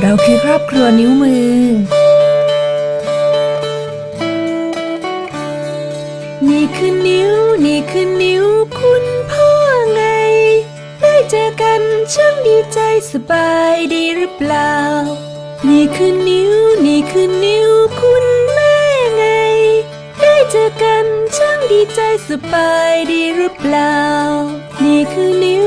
เราคือครอบครัวนิ้วมือ นี่คือนิ้ว นี่คือนิ้วคุณพ่อไง ได้เจอกันช่างดีใจสบายดีหรือเปล่า นี่คือนิ้ว นี่คือนิ้วคุณแม่ไง ได้เจอกันช่างดีใจสบายดีหรือเปล่า นี่คือนิ้ว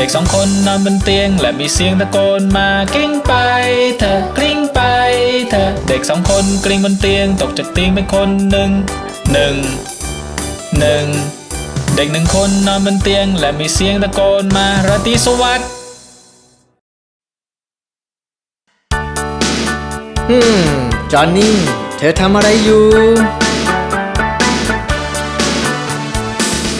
เด็กสองคนนอนบนเตียง และมีเสียงตะโกนมากลิ้งไปเถอะกลิ้งไปเถอะเด็กสองคนกลิ้งบนเตียง ตกจากเตียงไปคนหนึ่งหนึ่งหนึ่งเด็กหนึ่งคนนอนบนเตียง และมีเสียงตะโกนมาราตรีสวัสดิ์ฮึมจอนนี่ เธอทำอะไรอยู่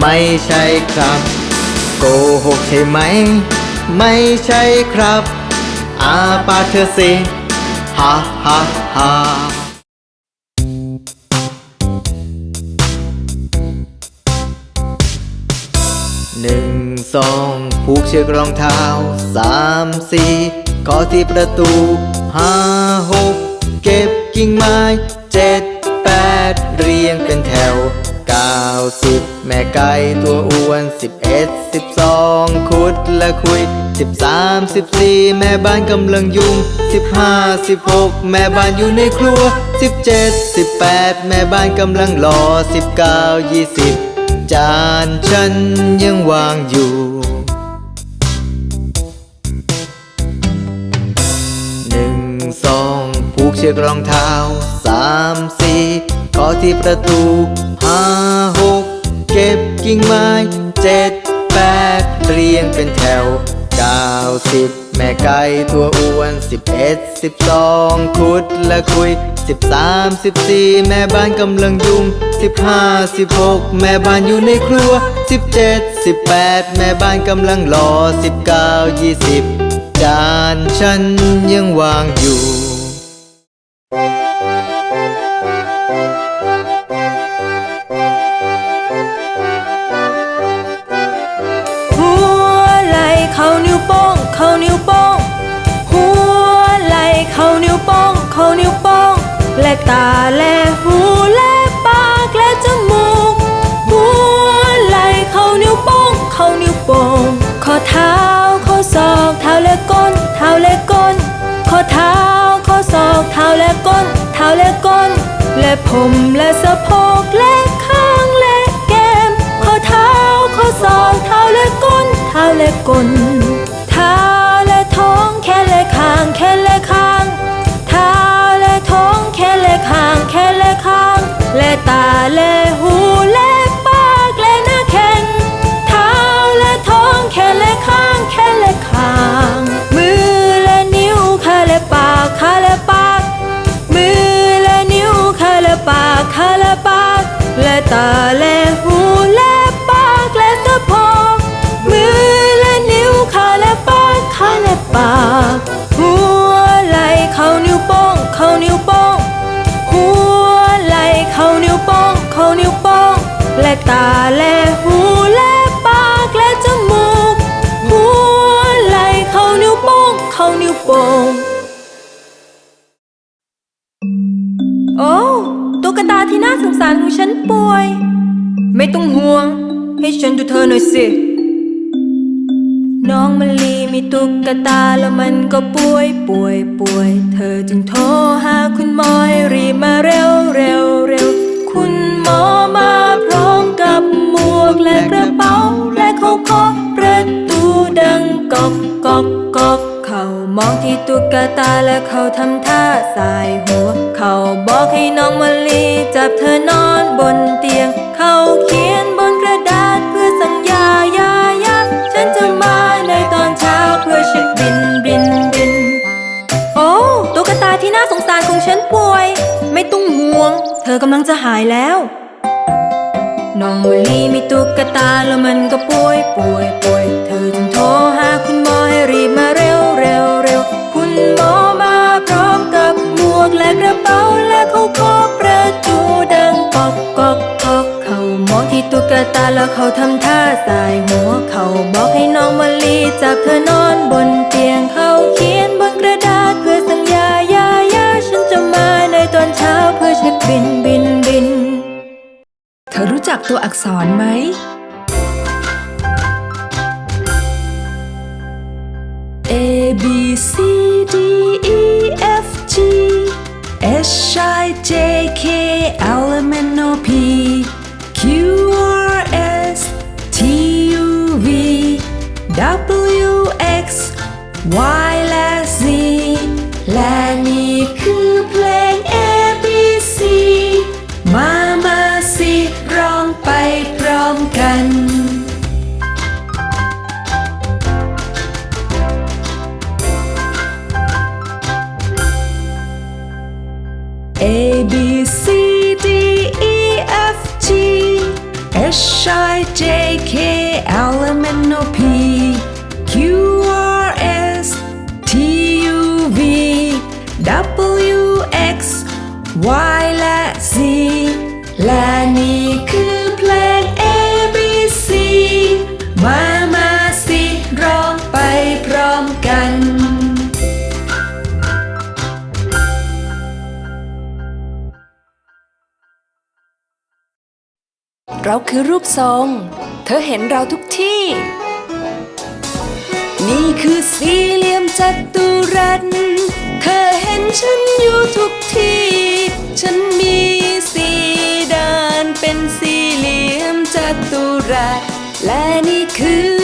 ไม่ใช่ครับ โกหกใช่ไหม ไม่ใช่ครับ อาปาเธอสิฮ่าฮ่าฮ่าหนึ่งสองผูกเชือกรองเท้าสามสี่ขอที่ประตูห้าหกเก็บกิ่งไม้เจ็ด ดเรียงเป็นแถวเก้าสิบแม่ไก่ตัวอ้วนสิบเอ็ดสิบสองคุดและคุยสิบสามสิบสี่แม่บ้านกำลังยุ่งสิบห้าสิบหกแม่บ้านอยู่ในครัวสิบเจ็ดสิบแปดแม่บ้านกำลังรอสิบเก้ายี่สิบจานฉันยังวางอยู่ สองผูกเชือกรองเท้าสามสี่ขอที่ประตูห้าหกเก็บกิ่งไม้เจ็ดแปดเรียงเป็นแถวเก้าสิบแม่ไก่ตัวอ้วนสิบเอ็ดสิบสองคุดและคุยสิบสามสิบสี่แม่บ้านกำลังยุ่งสิบห้าสิบหกแม่บ้านอยู่ในครัวสิบเจ็ดสิบแปดแม่บ้านกำลังรอสิบเก้ายี่สิบ จานฉันยังวางอยู่ หัวไหลเขานิ้วโป้งเขานิ้วโป้งหัวไหลเขานิ้วโป้งเขานิ้วโป้งและตาและหูและปากและจมูกหัวไหลเขานิ้วโป้งเขานิ้วโป้งข้อเท้า ศอกเท้าและก้น เท้าและก้น ข้อเท้าข้อศอกเท้าและก้น เท้าและก้น และผมและสะโพกและข้างและแก้ม ข้อเท้าข้อศอกเท้าและก้น เท้าและก้น เท้าและท้องแขนและข้างแขนและข้าง เท้าและท้องแขนและข้างแขนและข้าง และตาและหูและ ตาและหูและปากและสะโพกมือและนิ้วขาและปากขาและปากหัวไหลเข้านิ้วโป้งเข้านิ้วโป้งหัวไหลเข้านิ้วโป้งเข้านิ้วโป้งและตาและหูและปากและจมูกหัวไหลเข้านิ้วโป้งเข้านิ้วโป้ง ที่น่าสงสารของฉันป่วย ไม่ต้องห่วง ให้ฉันดูเธอหน่อยสิ น้องมะลีมีตุ๊กตาแล้วมันก็ป่วยป่วยป่วย เธอจึงโทรหาคุณหมอให้รีบมาเร็วเร็วเร็วคุณหมอมาพร้อมกับหมวกและกระเป๋าและเขาเคาะประตูดังกอกกอกกอกเขา มองที่ตุ๊กตาและเขาทำท่าสายหัว เขาบอกให้น้องมะลีจับเธอนอนบนเตียง เขาเขียนบนกระดาษเพื่อสัญญายายาฉันจะมาในตอนเช้าเพื่อเช็คบินบินบิน โอ้ตุ๊กตาที่น่าสงสารของฉันป่วย ไม่ต้องห่วง เธอกำลังจะหายแล้วน้องมะลีมีตุ๊กตาแล้วมันก็ป่วยป่วยป่วยเธ เขาทำท่าสายหัวเขาบอกให้น้องมะลีจับเธอนอนบนเตียงเขาเขียนบนกระดาษเพื่อสัญญายายาฉันจะมาในตอนเช้าเพื่อเช็คบินบินบิน เธอรู้จักตัวอักษรไหม A B C Why? คือรูปทรง เธอเห็นเราทุกที่ นี่คือสี่เหลี่ยมจัตุรัส เธอเห็นฉันอยู่ทุกที่ ฉันมีสี่ด้านเป็นสี่เหลี่ยมจัตุรัส และนี่คือ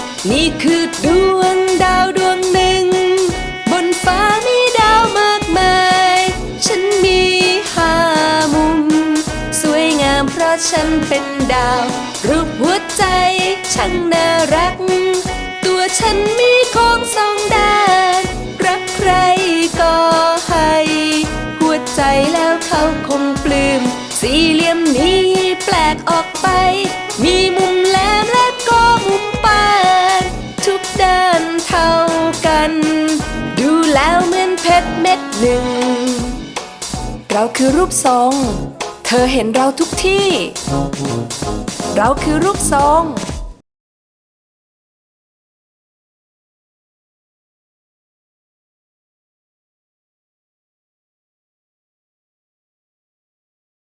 นี่คือดวงดาวดวงหนึ่ง บนฟ้ามีดาวมากมาย ฉันมีห้ามุม สวยงามเพราะฉันเป็นดาว รูปหัวใจช่างน่ารัก ตัวฉันมีโค้งสองด้าน รักใครก็ให้ หัวใจแล้วเขาคงปลื้มสี่เหลี่ยมนี้แปลกออกไป มีมุม เราคือรูปทรง เธอเห็นเราทุกที่ เราคือรูปทรง